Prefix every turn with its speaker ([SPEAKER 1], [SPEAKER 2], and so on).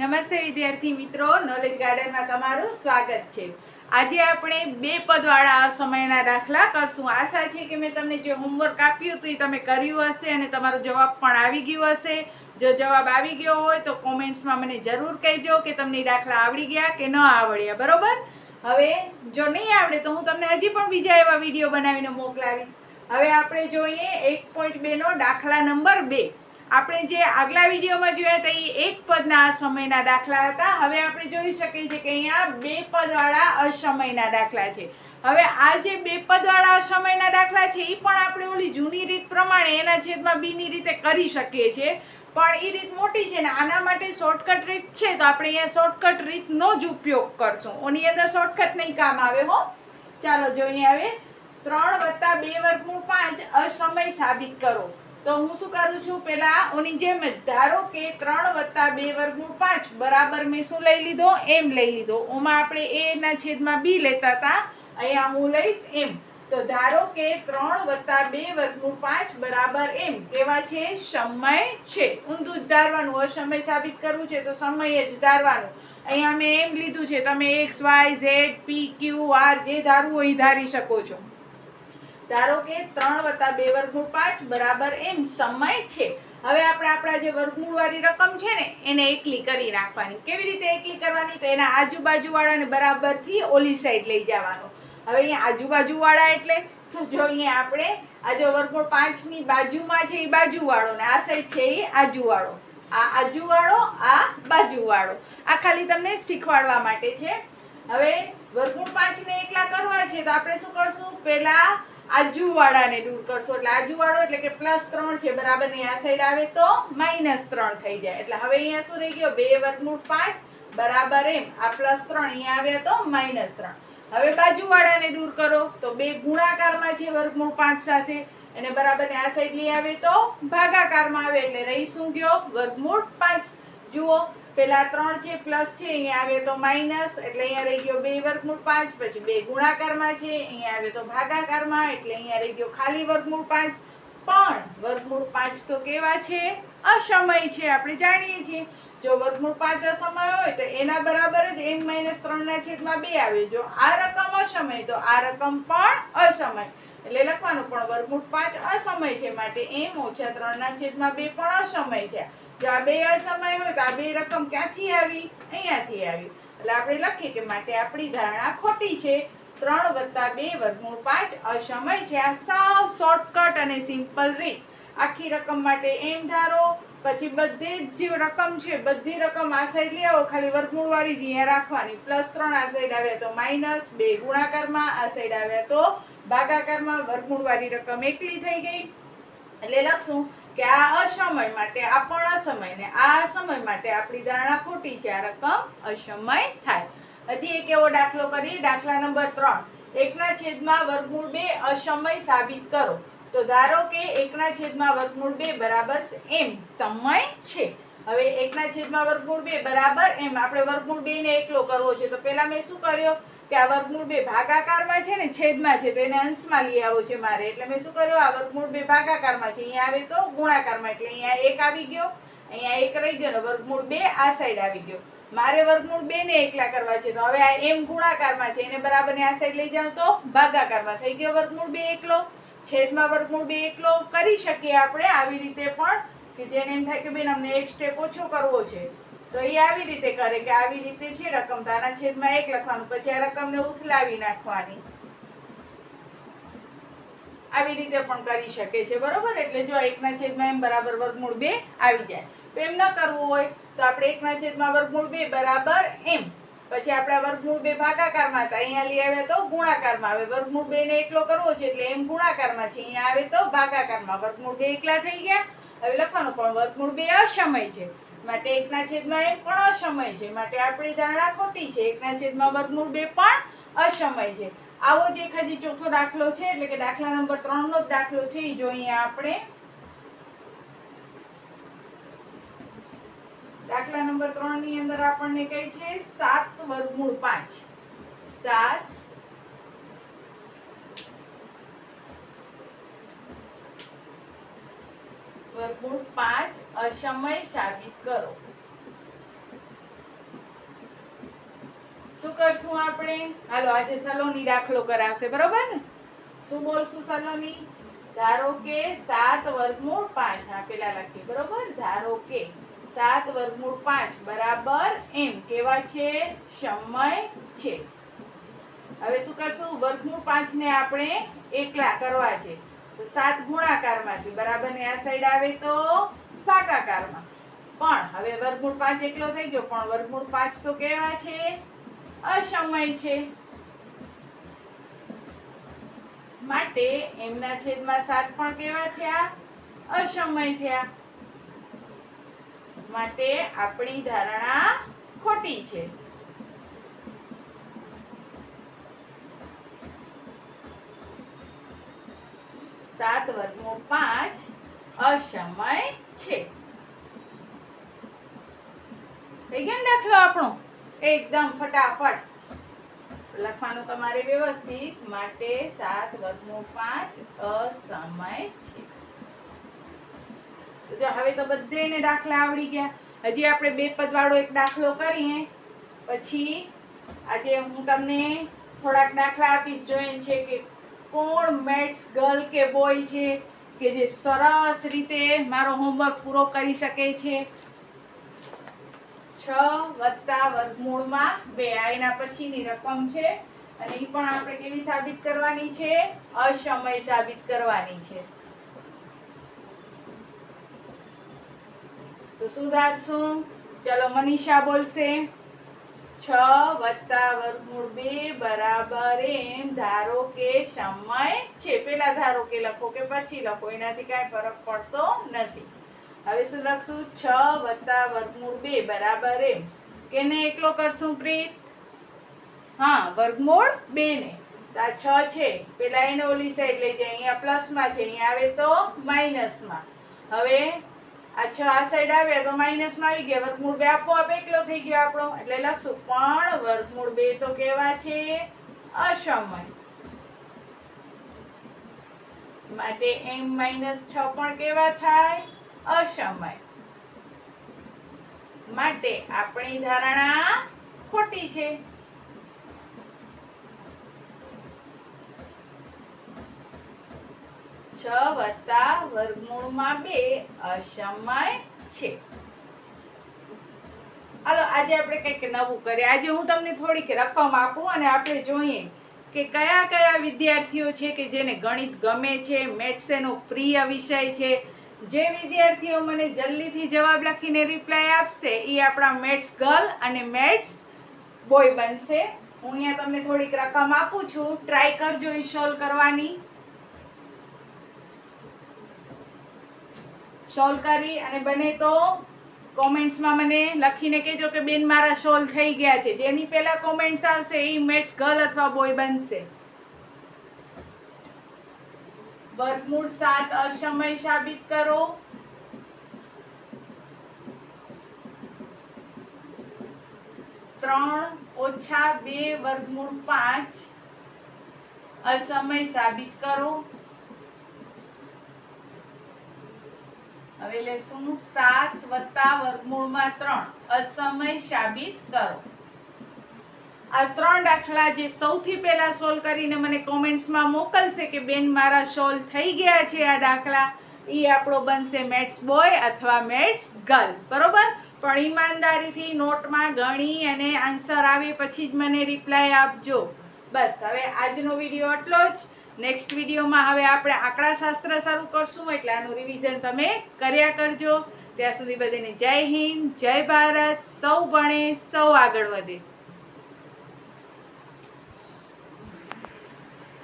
[SPEAKER 1] નમસ્તે વિદ્યાર્થી મિત્રો નોલેજ ગાર્ડનમાં તમારું સ્વાગત છે. આજે આપણે બે પદવાળા સમયના દાખલા કરશું. આશા છે કે મેં તમને જે હોમવર્ક આપ્યું હતું એ તમે કર્યું હશે અને તમારો જવાબ પણ આવી ગયો હશે. જો જવાબ આવી ગયો હોય તો કોમેન્ટ્સમાં મને જરૂર કહેજો કે તમને દાખલા આવડી ગયા કે ન આવડ્યા. બરોબર? હવે જો નહીં આવડે તો હું તમને હજી પણ બીજા એવા વીડિયો બનાવીને મોકલાવીશ. હવે આપણે જોઈએ એક પોઈન્ટ બેનો દાખલા નંબર બે. આપણે જે આગલા વિડીયોમાં જોયા હતા એ એક પદના અસમયના દાખલા હતા. હવે આપણે જોઈ શકીએ છીએ કે અહીંયા બે પદવાળા અસમયના દાખલા છે. હવે આ જે બે પદવાળા અસમયના દાખલા છે એ પણ આપણે ઓલી જૂની રીત પ્રમાણે એના છેદમાં બીની રીતે કરી શકીએ છીએ. પણ એ રીત મોટી છે ને આના માટે શોર્ટકટ રીત છે તો આપણે અહીંયા શોર્ટકટ રીતનો જ ઉપયોગ કરશું. ઓની અંદર શોર્ટકટ નહીં કામ આવે હો. ચાલો જોઈએ હવે. ત્રણ વત્તા બે વર્ગનું પાંચ અસમય સાબિત કરો. તો હું શું કરું છું? પેલા ઓની જેમ જ ધારો કે ત્રણ વત્તા બે વર્ગનું પાંચ બરાબર મેં શું લઈ લીધો? એમ લઈ લીધો. ઓમાં આપણે એ ના છેદમાં બી લેતા હતા અહીંયા હું લઈશ એમ. તો ધારો કે ત્રણ વત્તા બે વર્ગનું પાંચ બરાબર એમ. કેવા છે સમય છે. ઊંધું જ ધારવાનું. અસમય સાબિત કરવું છે તો સમય જ ધારવાનું. અહીંયા મેં એમ લીધું છે. તમે X, Y, Z, P, Q, R જે ધારવું હોય એ ધારી શકો છો. ધારો કે ત્રણ વત્તા બે વર્ગમૂળ પાંચ બરાબર એમ સમય છે. હવે આપણે આપણા જે વર્ગમૂળ વાળી રકમ છે ને, એને એકલી કરી નાખવાની. કેવી રીતે એકલી કરવાની? તો એના આજુબાજુ વાળાને બરાબરથી ઓલી સાઈડ લઈ જવાનો. હવે અહીંયા આજુબાજુ વાળા એટલે, તો જો અહીંયા આપણે આ જો વર્ગમૂળ પાંચની બાજુમાં છે એ બાજુ વાળો ને, આ સાઈડ છે એ આજુ વાળો આ આજુ વાળો આ બાજુ વાળો આ ખાલી તમને શીખવાડવા માટે છે. હવે વર્ગમૂળ પાંચને એકલા કરવા છે, તો આપણે શું કરશું? પેલા આજુવાળાને દૂર કરશો. એટલે આજુવાળો એટલે કે પ્લસ ત્રણ છે, બરાબર? ને આ સાઈડ આવે તો માઇનસ ત્રણ થઈ જાય. એટલે હવે અહીંયા શું રહી ગયો? બે વર્ગમૂળ પાંચ, બરાબર એમ. આ પ્લસ ત્રણ અહીંયા આવ્યા તો માઇનસ ત્રણ. હવે બાજુવાળાને દૂર કરો. તો બે ગુણાકારમાં છે વર્ગમૂળ પાંચ સાથે. એને બરાબર આ સાઈડ લઈ આવે તો ભાગાકારમાં આવે. એટલે રહી શું ગયો? વર્ગમૂળ પાંચ. જુઓ પેલા ત્રણ છે, પ્લસ છે, અહીંયા આવે તો માઇનસ, એટલે અહીંયા રહી ગયો બે વર્ગમૂળ પાંચ, પછી બે ગુણાકારમાં છે, અહીંયા આવે તો ભાગાકારમાં, એટલે અહીંયા રહી ગયો ખાલી વર્ગમૂળ પાંચ. પણ વર્ગમૂળ પાંચ તો કેવા છે? અસમય છે, આપણે જાણીએ છીએ. જો વર્ગમૂળ પાંચ અસમય હોય, તો એના બરાબર જ એન માઇનસ ત્રણના છેદમાં બે આવે. જો આ રકમ અસમય, તો આ રકમ પણ અસમય. એટલે લખવાનું પણ વર્ગમૂળ પાંચ અસમય છે, માટે એમ ઓછા ત્રણના છેદમાં બે પણ અસમય થયા. જો આ બે અસમય હોય તો આ બે રકમ ક્યાંથી આવી? અહીંયાથી આવી. એટલે આપણે લખીએ કે માટે આપણી ધારણા ખોટી છે. ત્રણ વત્તા બે વર્ગમૂળ પાંચ અસમય છે. આ સાવ શોર્ટકટ અને સિમ્પલ રીત. આખી રકમ માટે એમ ધારો, પછી બધી જ જે રકમ છે, બધી રકમ આ સાઈડ લઈ આવો. ખાલી વર્ગમૂળવાળી જ અહીંયા રાખવાની. પ્લસ ત્રણ આ સાઈડ આવ્યા તો માઇનસ બે ગુણાકારમાં આ સાઈડ આવ્યા તો ભાગાકારમાં વર્ગમૂળવાળી રકમ એકલી થઈ ગઈ. એટલે લખશું. કે આ અસમય માટે આ પણ અસમય આ સમય માટે આપણી ધારણા ખોટી છે. આ રકમ અસમય થાય. હજી એક એવો દાખલો કરીએ. દાખલા નંબર ત્રણ. એકના છેદમાં વર્ગમૂળ બે અસમય સાબિત કરો. તો ધારો કે એકના છેદમાં વર્ગમૂળ બે બરાબર એમ. સમય છે. હવે એકના છેદમાં વર્ગમૂળ બે બરાબર એમ. આપણે વર્ગમૂળ બે ને એકલો કરવો છે. તો પેલા મેં શું કર્યો? કે આ વર્ગમૂળ બે ભાગાકારમાં છે ને છેદમાં છે, તો એને અંશમાં લઈ આવો છે મારે. એટલે મેં શું કર્યું? આ વર્ગમૂળ બે ભાગાકારમાં છે. અહીંયા આવે તો ગુણાકારમાં. એટલે અહીંયા એક આવી ગયો, અહીંયા એક રહી ગયો ને વર્ગમૂળ બે આ સાઈડ આવી ગયો. મારે વર્ગમૂળ બે ને એકલા કરવા છે, તો હવે આ એમ ગુણાકારમાં છે. એને બરાબર આ સાઈડ લઈ જાઉં તો ભાગાકારમાં થઈ ગયો વર્ગમૂળ બે એકલો. છેદમાં વર્ગમૂળ બે એકલો કરી શકીએ આપણે. આવી રીતે પણ કે જેને એમ થાય કે બેન, અમને એક સ્ટેપ ઓછો કરવો છે. તો એ આવી રીતે કરે કે આવી રીતે છે રકમ. તો છેદમાં એક લખવાનું. પછી આ રકમને ઉથલાવી નાખવાની. આવી રીતે પણ કરી શકે છે. બરોબર? એટલે જો એકના છેદમાં એમ બરાબર વર્ગમૂળ બે આવી જાય. તો એમ ન કરવું હોય તો આપણે એકના છેદમાં વર્ગમૂળ બે બરાબર એમ. પછી આપણા વર્ગમૂળ બે ભાગાકારમાં હતા. અહીંયા લઈ આવ્યા તો ગુણાકારમાં આવે. વર્ગમૂળ બે ને એકલો કરવો છે એટલે એમ ગુણાકારમાં છે. અહીંયા આવે તો ભાગાકારમાં. વર્ગમૂળ બે એકલા થઈ ગયા. હવે લખવાનું પણ વર્ગમૂળ બે અસમય છે. માટે એકના છેદમાં એક પણ અસમય છે. માટે આપણી ધારણા ખોટી છે. એકના છેદમાં વર્ગમૂળ બે પણ અસમય છે. આવો જ હજી ચોથો દાખલો છે, એટલે કે દાખલા નંબર ત્રણ નો દાખલો છે. એ જોઈએ આપણે દાખલા નંબર ત્રણની અંદર આપણને કહે છે, સાત વર્ગમૂળ પાંચ. સાત વર્ગમૂળ પાંચ અસમય સાબિત કરો. શું કરશું આપણે? હાલો, આજે સલોની દાખલો કરાવશે, બરોબર ને? શું બોલશું સલોની? ધારો કે સાત વર્ગમૂળ પાંચ, આપેલા પેલા લખી બરોબર? ધારો કે સાત વર્ગમૂળ પાંચ બરાબર એમ, કેવા છે? સમય છે. હવે શું કરશું? વર્ગમૂળ પાંચ ને આપણે એકલા કરવા છે. તો સાત ગુણાકારમાં છે. બરાબર ને? આ સાઈડ આવે તો ભાગાકારમાં. પણ હવે વર્ગમૂળ પાંચ એકલો થઈ ગયો, પણ વર્ગમૂળ પાંચ તો કેવા છે? અસમય છે. માટે એમના છેદમાં સાત પણ કેવા થયા? અસમય થયા. માટે આપણી ધારણા ખોટી છે. સાત વર્ગમૂળ પાંચ અસમય છે. દાખલો આપણો. એકદમ ફટાફટ. લખવાનું તમારે વ્યવસ્થિત. માટે સાત વર્ગમૂળ પાંચ અસમય છે. જો હવે તો બધેને દાખલા આવડી ગયા. હજી આપણે બે પદવાળો એક દાખલો કરીએ. પછી આજે હું તમને થોડાક દાખલા આપીશ. જોઈએ છે કે કોણ મેટ્સ ગર્લ કે બોય છે? કે જે સરસ રીતે મારો હોમવર્ક પૂરો કરી શકે છે. છ વત્તા વર્ગમૂળમાં બે આ પછીની રકમ છે. અને એ પણ આપણે કેવી સાબિત કરવાની છે? અસમય સાબિત કરવાની છે. તો શું ધારશું ચલો મનીષા બોલશે. છ વત્તા વર્ગમૂળ બે બરાબર એમ. ધારો કે સમય છે. પેલા ધારો કે લખો કે પછી લખો. એનાથી કાંઈ ફરક પડતો નથી. હવે શું લખશું? છ વત્તા વર્ગમૂળ બે બરાબર એમ. કેને એકલો કરશું પ્રીત? હા, વર્ગમૂળ બે ને આ છ છે. પેલા એને ઓલી સાઈડ લઈ જાય. અહીંયા પ્લસમાં છે. અહીંયા આવે તો માઇનસમાં હવે આ છ આ સાઈડ આવ્યા તો માઇનસમાં આવી ગયા. વર્ગમૂળ બે આપોઆપ એકલો થઈ ગયો આપણો. એટલે લખશું. પણ વર્ગમૂળ બે તો કેવા છે? અસમય. માટે એમ માઇનસ છ પણ કેવા થાય? અસમય. માટે આપણી ધારણા ખોટી છે. છ વત્તા બે અસમય છે. હાલો, આજે આપણે કંઈક નવું કરીએ. આજે હું તમને થોડીક રકમ આપું અને આપણે જોઈએ કે કયા કયા વિદ્યાર્થીઓ છે કે જેને ગણિત ગમે છે મેથ્સ એનો પ્રિય વિષય છે. જે વિદ્યાર્થીઓ મને જલ્દીથી જવાબ લખીને રિપ્લાય આપશે એ આપણા મેથ્સ ગર્લ અને મેથ્સ બોય બનશે. હું અહીંયા તમને થોડીક રકમ આપું છું. ટ્રાય કરજો એ સોલ્વ કરવાની. સોલ્વ કરી અને બને તો કોમેન્ટ્સમાં મને લખીને કહેજો કે બેન મારા સોલ્વ થઈ ગયા છે. જેની પહેલાં કોમેન્ટ્સ આવશે એ મેટ્સ ગર્લ અથવા બોય બનશે. વર્ગમૂળ સાત અસમય સાબિત કરો. ત્રણ ઓછા બે વર્ગમૂળ પાંચ અસમય સાબિત કરો. હવે લેશું સાત વત્તા વર્ગમૂળમાં ત્રણ. અસમય સાબિત કરો. આ ત્રણ દાખલા જે સૌથી પહેલા સોલ્વ કરીને મને કોમેન્ટ્સમાં મોકલશે કે બેન મારા સોલ્વ થઈ ગયા છે આ દાખલા. એ આપણો બનશે મેથ્સ બોય અથવા મેથ્સ ગર્લ બરોબર? પણ ઈમાનદારીથી નોટમાં ગણી અને આન્સર આવે પછી જ મને રિપ્લાય આપજો. બસ, હવે આજનો વીડિયો આટલો જ. નેક્સ્ટ વિડીયોમાં હવે આપણે આંકડાશાસ્ત્ર શરૂ કરશું, એટલે આનું રિવિઝન તમે કર્યા કરજો. ત્યાં સુધી બધાને જય હિન્દ, જય ભારત, સૌ ભણે, સૌ આગળ વધે.